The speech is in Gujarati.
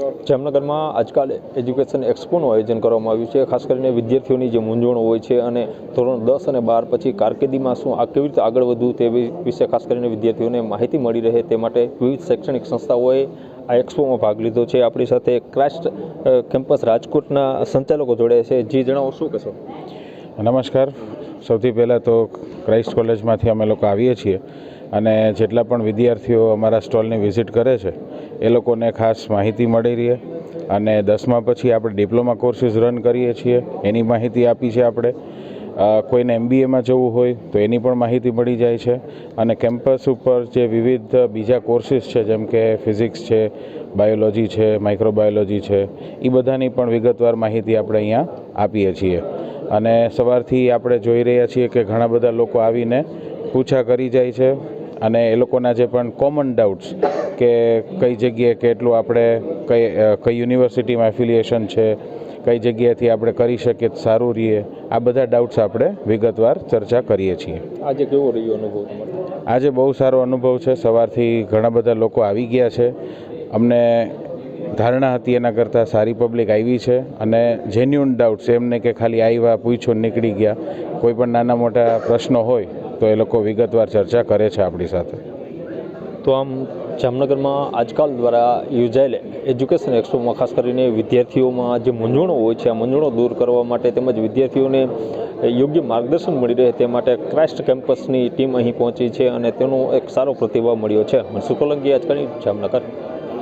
જામનગરમાં આજકાલ એજ્યુકેશન એક્સપોનું આયોજન કરવામાં આવ્યું છે. ખાસ કરીને વિદ્યાર્થીઓની જે મૂંઝવણો હોય છે અને ધોરણ દસ અને બાર પછી કારકિર્દીમાં શું આ કેવી રીતે આગળ વધવું તે વિશે ખાસ કરીને વિદ્યાર્થીઓને માહિતી મળી રહે તે માટે વિવિધ શૈક્ષણિક સંસ્થાઓએ આ એક્સપોમાં ભાગ લીધો છે. આપણી સાથે ક્રાસ્ટ કેમ્પસ રાજકોટના સંચાલકો જોડે છે. જે, જણાવો, શું કહેશો? નમસ્કાર. સૌથી પહેલાં તો ક્રાઇસ્ટ કોલેજમાંથી અમે લોકો આવીએ છીએ અને જેટલા પણ વિદ્યાર્થીઓ અમારા સ્ટોલની વિઝિટ કરે છે એ લોકોને ખાસ માહિતી મળી રહે અને દસમા પછી આપણે ડિપ્લોમા કોર્સીસ રન કરીએ છીએ. એની માહિતી આપી છે આપણે. કોઈને એમબીએમાં જવું હોય તો એની પણ માહિતી મળી જાય છે. અને કેમ્પસ ઉપર જે વિવિધ બીજા કોર્સીસ છે, જેમ કે ફિઝિક્સ છે, બાયોલોજી છે, માઇક્રોબાયોલોજી છે, એ બધાની પણ વિગતવાર માહિતી આપણે અહીંયા આપીએ છીએ. અને સવારથી આપણે જોઈ રહ્યા છીએ કે ઘણા બધા લોકો આવીને પૂછા કરી જાય છે. અને એ લોકોના જે પણ કોમન ડાઉટ્સ કે કઈ જગ્યાએ કેટલું આપણે કઈ કઈ યુનિવર્સિટીમાં એફિલિએશન છે કઈ જગ્યાએથી આપણે કરી શકીએ સારું રહીએ આ બધા ડાઉટ્સ આપણે વિગતવાર ચર્ચા કરીએ છીએ. આજે કેવો રહ્યો અનુભવ તમારો? આજે બહુ સારો અનુભવ છે. સવારથી ઘણા બધા લોકો આવી ગયા છે. અમને ધારણા હતી એના કરતાં સારી પબ્લિક આવી છે અને જેન્યુન ડાઉટ્સ એમને કે ખાલી આવ્યા પૂછો નીકળી ગયા. કોઈ પણ નાના મોટા પ્રશ્નો હોય તો એ લોકો વિગતવાર ચર્ચા કરે છે આપણી સાથે. તો આમ જામનગરમાં આજકાલ દ્વારા યોજાયેલ એજ્યુકેશન એક્સપોમાં ખાસ કરીને વિદ્યાર્થીઓમાં જે મૂંઝવણો હોય છે, આ મૂંઝવણો દૂર કરવા માટે તેમજ વિદ્યાર્થીઓને યોગ્ય માર્ગદર્શન મળી રહે તે માટે ક્રાઇસ્ટ કેમ્પસની ટીમ અહીં પહોંચી છે અને તેનો એક સારો પ્રતિભાવ મળ્યો છે. મનસુખ સોલંકી આજકાલની જામનગર.